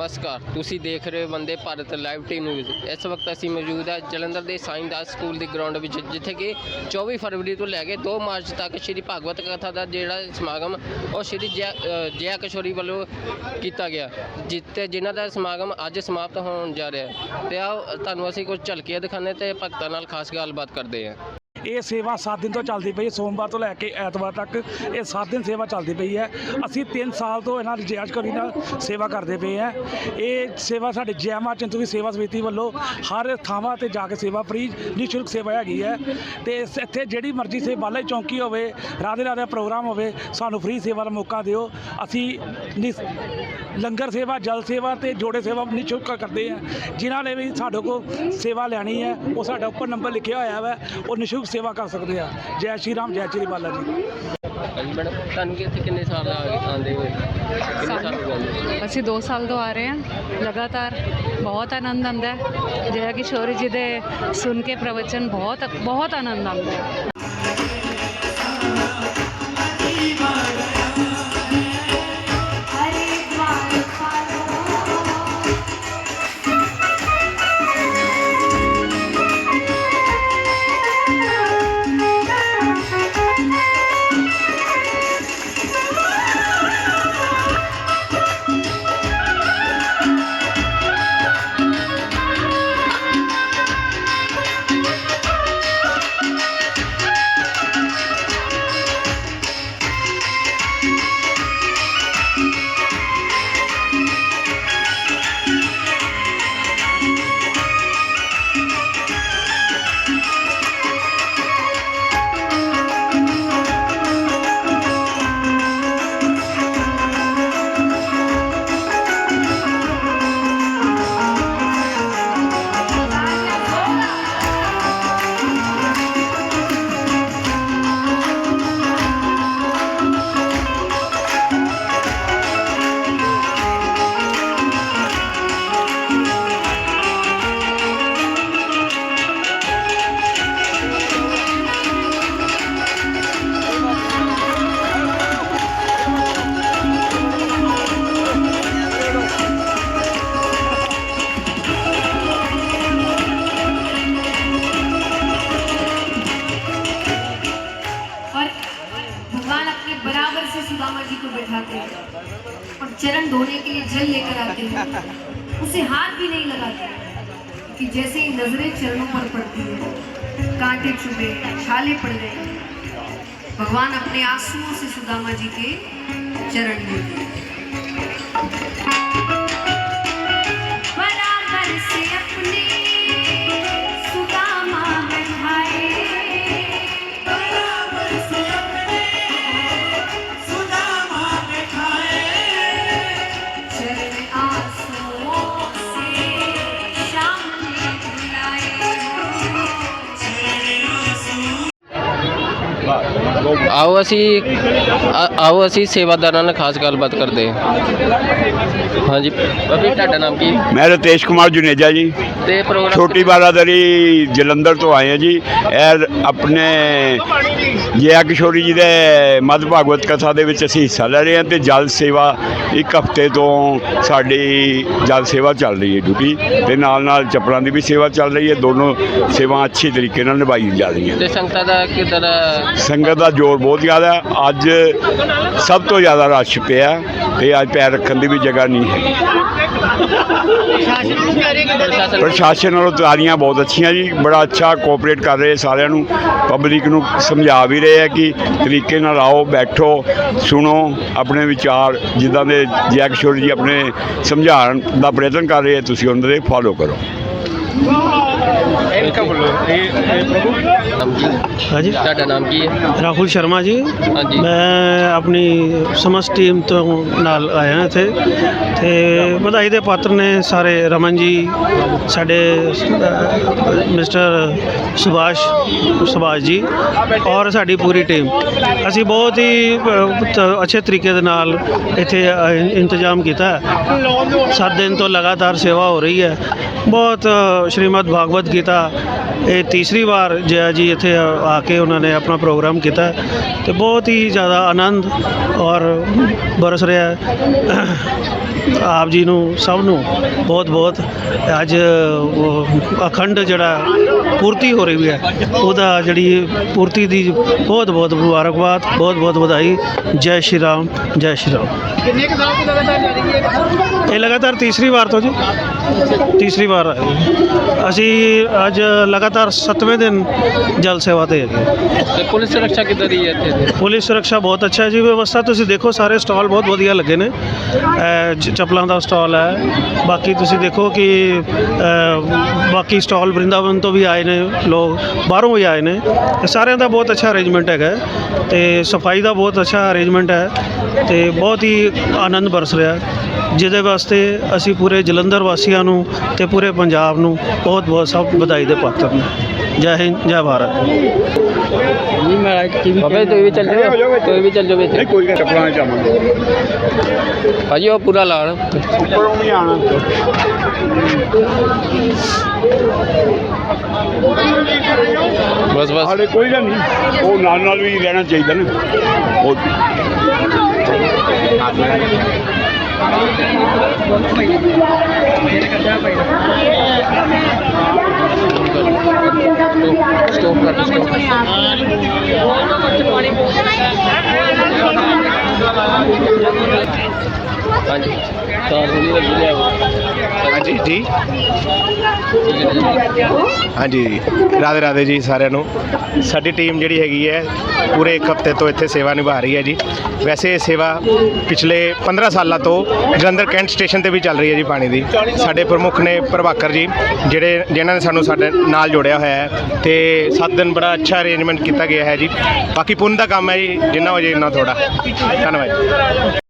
ਨਮਸਕਾਰ। ਤੁਸੀਂ ਦੇਖ ਰਹੇ ਹੋ ਬੰਦੇ ਭਾਰਤ ਲਾਈਵ ਟੀ ਨਿਊਜ਼। ਇਸ ਵਕਤ ਅਸੀਂ ਮੌਜੂਦ ਹਾਂ ਜਲੰਧਰ ਦੇ ਸਾਈਂ ਦਾਸ ਸਕੂਲ ਦੇ ਗਰਾਊਂਡ ਵਿੱਚ, ਜਿੱਥੇ ਕਿ 24 ਫਰਵਰੀ ਤੋਂ ਲੈ ਕੇ 2 ਮਾਰਚ ਤੱਕ ਸ਼੍ਰੀ ਭਗਵਤ ਕਥਾ ਦਾ ਜਿਹੜਾ ਸਮਾਗਮ, ਉਹ ਸ਼੍ਰੀ ਜੈ ਜੈ ਕਿਸ਼ੋਰੀ ਵੱਲੋਂ ਕੀਤਾ ਗਿਆ ਜਿੱਤੇ ਜਿਨ੍ਹਾਂ ਦਾ ਸਮਾਗਮ ਅੱਜ ਸਮਾਪਤ ਹੋਣ ਜਾ ਰਿਹਾ ਹੈ। ਤੇ ਆਓ, ਤੁਹਾਨੂੰ ਅਸੀਂ ਕੁਝ ਝਲਕੀਆਂ ਦਿਖਾਉਂਦੇ ਤੇ ਭਗਤਾਂ ਨਾਲ ਖਾਸ ਗੱਲਬਾਤ ਕਰਦੇ ਹਾਂ। ਇਹ ਸੇਵਾ 7 ਦਿਨ ਤੋਂ ਚੱਲਦੀ ਪਈ ਹੈ, ਸੋਮਵਾਰ ਤੋਂ ਲੈ ਕੇ ਐਤਵਾਰ ਤੱਕ ਇਹ 7 ਦਿਨ ਸੇਵਾ ਚੱਲਦੀ ਪਈ ਹੈ। ਅਸੀਂ 3 ਸਾਲ ਤੋਂ ਇਹਨਾਂ ਰਿਜਾਇਜ਼ ਕਰੀ ਨਾਲ ਸੇਵਾ ਕਰਦੇ ਪਏ ਹਾਂ। ਇਹ ਸੇਵਾ ਸਾਡੇ ਜੈ ਮਾਂ ਚਿੰਤੂ ਸੇਵਾ ਸਮਿਤੀ ਵੱਲੋਂ ਹਰ ਥਾਵਾਂ ਤੇ ਜਾ ਕੇ ਸੇਵਾ ਫ੍ਰੀ ਨਿਸ਼ੁਲਕ ਸੇਵਾ ਹੈਗੀ ਹੈ। ਤੇ ਇੱਥੇ ਜਿਹੜੀ ਮਰਜ਼ੀ ਸੇ ਬਾਲਾ ਚੌਂਕੀ ਹੋਵੇ ਰਾਧੇ ਰਾਧੇ ਪ੍ਰੋਗਰਾਮ ਹੋਵੇ, ਸਾਨੂੰ ਫ੍ਰੀ ਸੇਵਾ ਦਾ ਮੌਕਾ ਦਿਓ। ਅਸੀਂ ਨਿਸ- ਲੰਗਰ ਸੇਵਾ ਜਲ ਸੇਵਾ ਤੇ ਜੋੜੇ ਸੇਵਾ ਨਿਸ਼ੁਲਕ ਕਰਦੇ ਹਾਂ ਜਿਨ੍ਹਾਂ ਨੇ ਵੀ ਸਾਡੇ ਕੋਲ ਸੇਵਾ ਲੈਣੀ ਹੈ ਉਹ ਸਾਡਾ ਉੱਪਰ ਨੰਬਰ ਲਿਖਿਆ ਹੋਇਆ ਵਾ ਉਹ ਨਿਸ਼ੁਲਕ ਸੇਵਾ ਕਰ ਸਕਦੇ ਆ। ਜੈ ਸ਼੍ਰੀ ਰਾਮ ਜੈ ਸ਼੍ਰੀ ਬਾਲਾ ਜੀ। ਹਾਂਜੀ ਮੈਡਮ ਤੁਹਾਨੂੰ ਕਿ ਇੱਥੇ ਕਿੰਨੇ ਸਾਲ ਆ ਆਉਂਦੇ ਹੋਏ? ਕਿੰਨੇ ਸਾਲ ਹੋ ਗਏ ਅਸੀਂ 2 ਸਾਲ ਤੋਂ ਆ ਰਹੇ ਹਾਂ ਲਗਾਤਾਰ। ਬਹੁਤ ਆਨੰਦ ਆਉਂਦਾ ਹੈ। ਜੈ ਕਿਸ਼ੋਰੀ ਜੀ ਦੇ ਸੁਣ ਕੇ ਪ੍ਰਵਚਨ ਬਹੁਤ ਬਹੁਤ ਆਨੰਦ ਆਉਂਦਾ ਹੈ। बैठाते हैं और चरण धोने के लिए जल लेकर आते हैं। उसे हाथ भी नहीं लगाते। कि जैसे ही नज़रें चरणों पर पड़ती है, कांटे चुभे, छाले पड़ गए, भगवान अपने आंसुओं से सुदामा जी के चरण लेते हैं ਆਓ ਅਸੀਂ ਆ- ਆਓ ਅਸੀਂ ਸੇਵਾਦਾਰਾਂ ਨਾਲ ਖਾਸ ਗੱਲਬਾਤ ਕਰਦੇ ਹਾਂ। ਹਾਂਜੀ ਬਾਬੀ ਤੁਹਾਡਾ ਨਾਮ ਕੀ? ਹੈ? ਮੈਂ ਰਤੇਸ਼ ਕੁਮਾਰ ਜੁਨੇਜਾ ਜੀ। ਤੇ ਪ੍ਰੋਗਰਾਮ ਛੋਟੀ ਬਾਰਾਦਰੀ ਜਲੰਧਰ ਤੋਂ ਆਏ ਹਾਂ ਜੀ। ਇਹ ਆਪਣੇ ਜया ਕਿਸ਼ੋਰੀ ਜੀ ਦੇ ਮਦ ਭਾਗਵਤ ਕਥਾ ਦੇ ਵਿੱਚ ਅਸੀਂ ਹਿੱਸਾ ਲੈ ਰਹੇ ਹਾਂ ਤੇ ਜਲ ਸੇਵਾ ਇੱਕ ਹਫ਼ਤੇ ਤੋਂ ਸਾਡੀ ਜਲ ਸੇਵਾ ਚੱਲ ਰਹੀ ਹੈ ਡਿਊਟੀ ਤੇ ਨਾਲ ਨਾਲ ਚੱਪਲਾਂ ਦੀ ਵੀ ਸੇਵਾ ਚੱਲ ਰਹੀ ਹੈ। ਦੋਨੋਂ ਸੇਵਾ ਅੱਛੀ ਤਰੀਕੇ ਨਾਲ ਨਿਭਾਈ ਜਾ ਰਹੀਆਂ। ਤੇ ਸੰਗਤਾਂ ਦਾ ਕਿੱਦਾਂ ਦਾ ਸੰਗਤ ਦਾ ਜ਼ੋਰ ਬਹੁਤ ਜ਼ਿਆਦਾ। ਅੱਜ ਸਭ ਤੋਂ ਜ਼ਿਆਦਾ ਰਸ਼ ਪਿਆ ਤੇ ਅੱਜ ਪੈਰ ਰੱਖਣ ਦੀ ਵੀ ਜਗ੍ਹਾ ਨਹੀਂ ਹੈ। ਪ੍ਰਸ਼ਾਸਨ ਵੱਲੋਂ ਤਿਆਰੀਆਂ ਬਹੁਤ ਅੱਛੀਆਂ ਜੀ। ਬੜਾ ਅੱਛਾ ਕੋਆਪਰੇਟ ਕਰ ਰਹੇ ਸਾਰਿਆਂ ਨੂੰ। ਪਬਲਿਕ ਨੂੰ ਸਮਝਾ ਵੀ ਰਹੇ ਆ ਕਿ ਤਰੀਕੇ ਨਾਲ ਆਓ ਬੈਠੋ ਸੁਣੋ ਆਪਣੇ ਵਿਚਾਰ ਜਿੱਦਾਂ ਦੇ ਜੈ ਕਿਸ਼ੋਰ ਜੀ ਆਪਣੇ ਸਮਝਾਉਣ ਦਾ ਪ੍ਰਯਤਨ ਕਰ ਰਹੇ ਤੁਸੀਂ ਉਹਨਾਂ ਦੇ ਫਾਲੋ ਕਰੋ। ਹਾਂਜੀ। ਤੁਹਾਡਾ ਨਾਮ ਕੀ ਹੈ? ਰਾਹੁਲ ਸ਼ਰਮਾ ਜੀ। ਹਾਂਜੀ। ਮੈਂ ਆਪਣੀ ਸਮਸ ਟੀਮ ਤੋਂ ਨਾਲ ਆਇਆ ਇੱਥੇ। ਤੇ ਵਧਾਈ ਦੇ ਪਾਤਰ ਨੇ ਸਾਰੇ ਰਮਨ ਜੀ ਸਾਡੇ ਮਿਸਟਰ ਸੁਭਾਸ਼ ਸੁਭਾਸ਼ ਜੀ ਔਰ ਸਾਡੀ ਪੂਰੀ ਟੀਮ। ਅਸੀਂ ਬਹੁਤ ਹੀ ਅੱਛੇ ਤਰੀਕੇ ਦੇ ਨਾਲ ਇੱਥੇ ਇੰਤਜ਼ਾਮ ਕੀਤਾ ਹੈ। ਸੱਤ ਦਿਨ ਤੋਂ ਲਗਾਤਾਰ ਸੇਵਾ ਹੋ ਰਹੀ ਹੈ। ਬਹੁਤ ਸ਼੍ਰੀਮਦ ਭਾਗਵਤ ਗੀਤਾ ਇਹ ਤੀਸਰੀ ਵਾਰ ਜया ਜੀ ਇੱਥੇ ਆ ਕੇ ਉਹਨਾਂ ਨੇ ਆਪਣਾ ਪ੍ਰੋਗਰਾਮ ਕੀਤਾ ਤੇ ਬਹੁਤ ਹੀ ਜ਼ਿਆਦਾ ਆਨੰਦ ਔਰ ਬਰਸ ਰਿਹਾ ਆਪ ਜੀ ਨੂੰ ਸਭ ਨੂੰ ਬਹੁਤ ਬਹੁਤ ਅੱਜ ਅਖੰਡ ਜਿਹੜਾ ਪੂਰਤੀ ਹੋ ਰਹੀ ਹੈ। ਉਹਦਾ ਜਿਹੜੀ ਪੂਰਤੀ ਦੀ ਬਹੁਤ ਬਹੁਤ ਮੁਬਾਰਕਬਾਦ ਬਹੁਤ ਬਹੁਤ ਵਧਾਈ। ਜੈ ਸ਼੍ਰੀ ਰਾਮ ਜੈ ਸ਼੍ਰੀ ਰਾਮ। ਕਿੰਨੇ ਕੁ ਸਾਲ ਤੋਂ ਲਗਾਤਾਰ ਜਾਰੀ ਹੈ ਇਹ? ਲਗਾਤਾਰ ਤੀਸਰੀ ਵਾਰ ਤੋਂ ਜੀ। ਤੀਸਰੀ ਵਾਰ ਆਏ ਜੀ। ਅਸੀਂ ਅੱਜ ਲਗਾਤਾਰ 7ਵੇਂ ਦਿਨ ਜਲ ਸੇਵਾ ਤੇ ਹੈਗੇ। ਪੁਲਿਸ ਸੁਰੱਖਿਆ ਕਿੱਦਾਂ ਦੀ ਹੈ ਇੱਥੇ ਪੁਲਿਸ ਸੁਰੱਖਿਆ ਬਹੁਤ ਅੱਛਾ ਹੈ ਜੀ। ਵਿਵਸਥਾ ਤੁਸੀਂ ਦੇਖੋ ਸਾਰੇ ਸਟਾਲ ਬਹੁਤ ਵਧੀਆ ਲੱਗੇ ਨੇ। ਚੱਪਲਾਂ ਦਾ ਸਟਾਲ ਹੈ। ਬਾਕੀ ਤੁਸੀਂ ਦੇਖੋ ਕਿ ਬਾਕੀ ਸਟਾਲ ਬ੍ਰਿੰਦਾਵਨ ਤੋਂ ਵੀ ਆਏ ਨੇ, ਲੋਕ ਬਾਹਰੋਂ ਵੀ ਆਏ ਨੇ। ਤੇ ਸਾਰਿਆਂ ਦਾ ਬਹੁਤ ਅੱਛਾ ਅਰੇਂਜਮੈਂਟ ਹੈਗਾ ਹੈ ਤੇ ਸਫ਼ਾਈ ਦਾ ਬਹੁਤ ਅੱਛਾ ਅਰੇਂਜਮੈਂਟ ਹੈ ਤੇ ਬਹੁਤ ਹੀ ਆਨੰਦ ਬਰਸ ਰਿਹਾ ਜਿਹਦੇ ਵਾਸਤੇ ਅਸੀਂ ਪੂਰੇ ਜਲੰਧਰ ਵਾਸੀਆਂ ਨੂੰ ਤੇ ਪੂਰੇ ਪੰਜਾਬ ਨੂੰ ਬਹੁਤ ਬਹੁਤ ਸਭ ਵਧਾਈ ਦੇ ਪਾਤਰ ਨੇ। ਜੈ ਹਿੰਦ, ਜੈ ਭਾਰਤ। ਬਾਬੇ ਤੁਸੀਂ ਵੀ ਚੱਲ ਜਾਓ। ਤੁਸੀਂ ਵੀ ਚੱਲ ਜਾਓ ਵਿੱਚ ਕੋਈ ਗੱਲ ਚੱਪਲਾਂ ਚਾਵਾਂਗੇ ਭਾਜੀ ਉਹ ਪੂਰਾ ਲਾਣ ਉੱਪਰੋਂ ਵੀ ਆਣਾ ਬਸ ਬਸ। ਹਾਲੇ ਕੋਈ ਗੱਲ ਨਹੀਂ। ਉਹ ਨਾਲ ਨਾਲ ਵੀ ਰਹਿਣਾ ਚਾਹੀਦਾ ਨਾ। ਉਹ ਸਟਾਪ ਕਰ ਸਟਾਪ ਹਾਂਜੀ। ਤਾਂ ਥੋੜੀ ਲੱਗੀ ਲਿਆ ਹਾਂਜੀ, ਜੀ। ਹਾਂਜੀ ਰਾਧੇ ਰਾਧੇ ਜੀ ਸਾਰਿਆਂ ਨੂੰ। ਸਾਡੀ ਟੀਮ ਜਿਹੜੀ ਹੈਗੀ ਹੈ, ਪੂਰੇ ਇੱਕ ਹਫ਼ਤੇ ਤੋਂ ਇੱਥੇ ਸੇਵਾ ਨਿਭਾ ਰਹੀ ਹੈ ਜੀ। ਵੈਸੇ ਇਹ ਸੇਵਾ ਪਿਛਲੇ 15 ਸਾਲਾਂ ਤੋਂ ਜਲੰਧਰ ਕੈਂਟ ਸਟੇਸ਼ਨ ਤੇ ਵੀ ਚੱਲ ਰਹੀ ਹੈ ਜੀ ਪਾਣੀ ਦੀ। ਸਾਡੇ ਪ੍ਰਮੁੱਖ ਨੇ ਪ੍ਰਭਾਕਰ ਜੀ, ਜਿਹੜੇ, ਜਿਨ੍ਹਾਂ ਨੇ ਸਾਨੂੰ ਸਾਡੇ ਨਾਲ ਜੋੜਿਆ ਹੋਇਆ ਹੈ ਤੇ 7 ਦਿਨ ਬੜਾ ਅੱਛਾ ਅਰੇਂਜਮੈਂਟ ਕੀਤਾ ਗਿਆ ਹੈ ਜੀ। ਬਾਕੀ ਪੁੰਨ ਦਾ ਕੰਮ ਹੈ ਜੀ, ਜਿੰਨਾ ਹੋ ਜੇ ਇੰਨਾ ਥੋੜਾ ਧੰਨਵਾਦ ਜੀ।